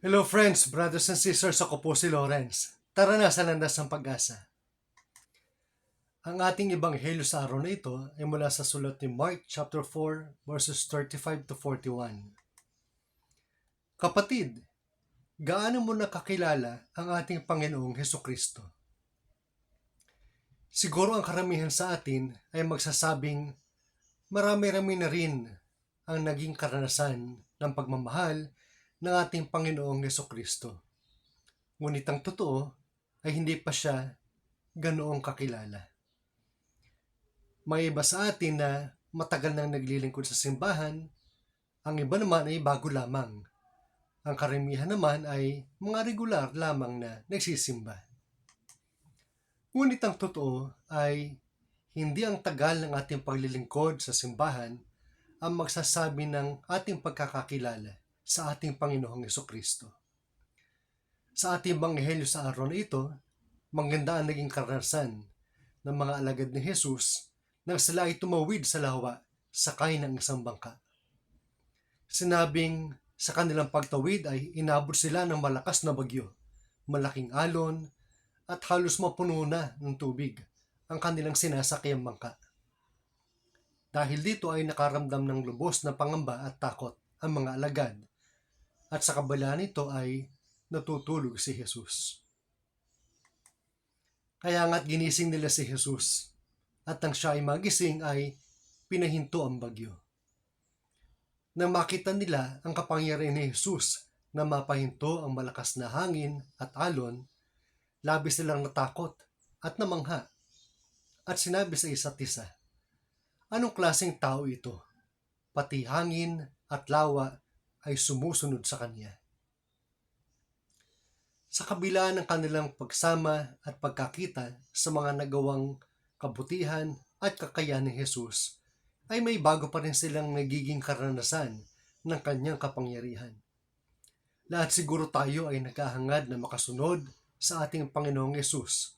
Hello friends, brothers and sisters, ako po si Lawrence. Tara na sa landas ng pag-asa. Ang ating ebanghelyo sa araw na ito ay mula sa sulat ni Mark chapter 4 verses 35 to 41. Kapatid, gaano mo nakakilala ang ating Panginoong Heso Kristo? Siguro ang karamihan sa atin ay magsasabing marami-rami na rin ang naging karanasan ng pagmamahal ng ating Panginoong Yeso Kristo. Ngunit ang totoo ay hindi pa siya ganoong kakilala. May iba sa atin na matagal nang naglilingkod sa simbahan, ang iba naman ay bago lamang. Ang karamihan naman ay mga regular lamang na nagsisimba. Ngunit ang totoo ay hindi ang tagal ng ating paglilingkod sa simbahan ang magsasabi ng ating pagkakakilala sa ating Panginoong Yeso Kristo. Sa ating banghelyo sa araw na ito, maganda ang naging karanasan ng mga alagad ni Jesus nang sila ay tumawid sa lawa sakay ng isang bangka. Sinabing sa kanilang pagtawid ay inabot sila ng malakas na bagyo, malaking alon, at halos mapuno na ng tubig ang kanilang sinasakayang bangka. Dahil dito ay nakaramdam ng lubos na pangamba at takot ang mga alagad at sa kabila nito ay natutulog si Jesus. Kaya nga't ginising nila si Jesus at nang siya ay magising ay pinahinto ang bagyo. Nang makita nila ang kapangyarihan ni Jesus na mapahinto ang malakas na hangin at alon, labis silang natakot at namangha at sinabi sa isa't isa, Anong klaseng tao ito? Pati hangin at lawa ay sumusunod sa kanya. Sa kabila ng kanilang pagsama at pagkakita sa mga nagawang kabutihan at kakayahan ni Jesus, ay may bago pa rin silang nagiging karanasan ng kanyang kapangyarihan. Lahat siguro tayo ay naghahangad na makasunod sa ating Panginoong Yesus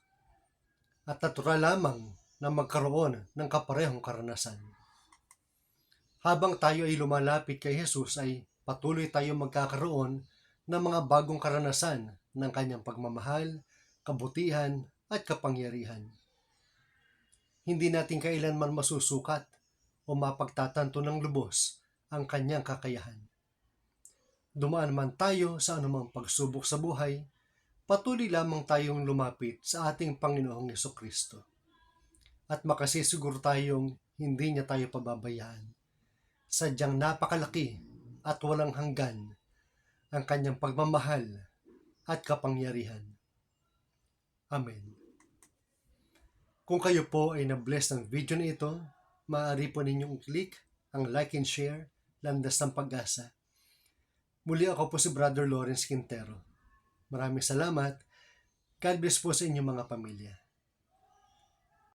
at natural lamang na magkaroon ng kaparehong karanasan. Habang tayo ay lumalapit kay Jesus ay patuloy tayong magkakaroon ng mga bagong karanasan ng kanyang pagmamahal, kabutihan at kapangyarihan. Hindi natin kailanman masusukat o mapagtatanto ng lubos ang kanyang kakayahan. Dumaan man tayo sa anumang pagsubok sa buhay, patuloy lamang tayong lumapit sa ating Panginoong Yeso Kristo. At makasisiguro tayong hindi niya tayo pababayaan. Sadyang napakalaki at walang hanggan ang kanyang pagmamahal at kapangyarihan. Amen. Kung kayo po ay na-bless ng video na ito, maaari po ninyong click ang like and share, landas ng pag-asa. Muli ako po si Brother Lawrence Quintero. Maraming salamat. God bless po sa inyong mga pamilya.